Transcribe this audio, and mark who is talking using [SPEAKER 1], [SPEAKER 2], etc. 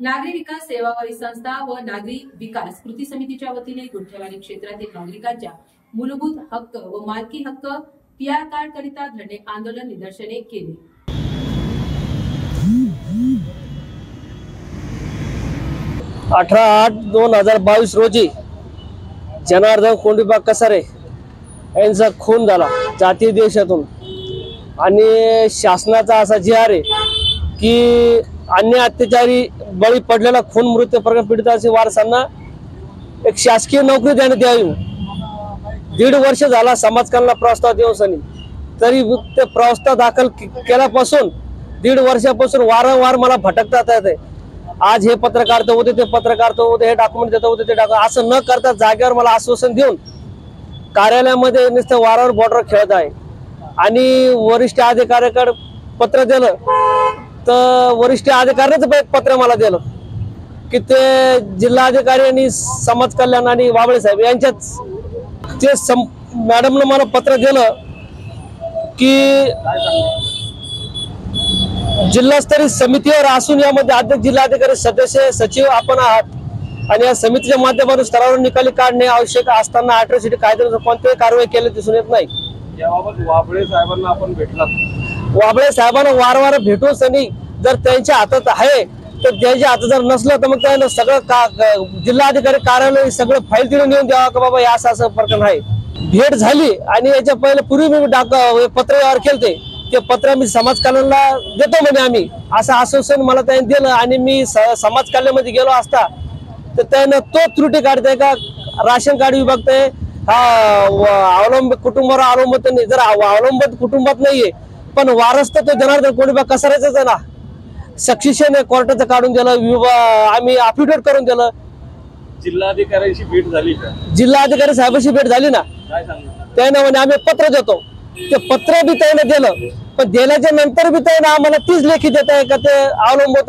[SPEAKER 1] नागरी विकास सेवाभावी संस्था व नागरी विकास कृती समितीच्या वतीने गुंठेवाडी क्षेत्रातील नागरिकांच्या मूलभूत हक्क व मालकी हक्क पीआर कार्ड करिता धरणे आंदोलन निदर्शने केले.
[SPEAKER 2] अठरा आठ दोन हजार बावीस रोजी जनार्दन कोंडीबा कसारे यांचा खून झाला जातीय देशातून. आणि शासनाचा असा जी आहे की अन्य अत्याचारी बळी पडलेला खून मृत्यू प्रकरण पीडितांच्या वारसांना एक शासकीय नोकरी देण्यात यावी. दीड वर्ष झाला समाजकल्याणला प्रस्ताव देऊन सनी तरी ते प्रस्ताव दाखल केल्यापासून दीड वर्षापासून वारंवार मला भटकता येत आहे. आज हे पत्रकार तर उद्या ते पत्रकार तर उद्या हे डॉक्युमेंट देत उद्या ते डॉक्युमेंट असं न करता जागेवर मला आश्वासन देऊन कार्यालयामध्ये नुसतं वारंवार बॉर्डर खेळत आहे. आणि वरिष्ठ अधिकाऱ्याकडे पत्र दिलं. तर वरिष्ठ अधिकाऱ्याचं एक पत्र मला दिलं की ते जिल्हाधिकारी आणि समाज कल्याण आणि वाबळे साहेब यांच्यात ते सम मॅडमनं मला पत्र दिलं की जिल्हास्तरीय समितीवर असून यामध्ये अध्यक्ष जिल्हाधिकारी सदस्य सचिव आपण आहात. आणि या समितीच्या माध्यमातून स्तरावर निकाली काढणे आवश्यक असताना अॅट्रॉसिटी कायद्यानुसार कोणत्याही कारवाई केली दिसून येत नाही.
[SPEAKER 3] याबाबत वाबळे साहेबांना आपण भेटला
[SPEAKER 2] वाबळे साहेबांना वारंवार भेटून सनी जर त्यांच्या हातात आहे तर त्यांच्या हातात जर नसलं तर मग त्यांना सगळं का जिल्हाधिकारी कार्यालय सगळं फाईल तिने नेऊन द्यावा का बाबा या असं असं प्रकरण आहे. भेट झाली आणि याच्या पहिले पूर्वी मी डाक पत्र व्यवहार केलते. ते पत्र मी समाज कल्याणला देतो म्हणे आम्ही. असं आश्वासन मला त्यांनी दिलं आणि मी स- समाज कल्याणमध्ये गेलो असता तर त्यानं तो त्रुटी काढताय का? राशन कार्ड विभागताय हा अवलंब कुटुंबावर अवलंबत नाही. जर अवलंबत कुटुंबात नाहीये पण वारस तर तो जनार्दन कोणीबा कसारायचाच आहे ना. सक्सेशन कोर्टाचं काढून दिलं आम्ही अफिडेविट करून दिलं.
[SPEAKER 3] जिल्हाधिकाऱ्यांशी भेट झाली का?
[SPEAKER 2] जिल्हाधिकारी साहेबांशी भेट झाली ना. त्यानं म्हणे आम्ही पत्र देतो. ते पत्र बी त्यानं दिलं. पण दिल्याच्या नंतर बी त्यानं आम्हाला तीच लेखी देत आहे का ते अवलंबत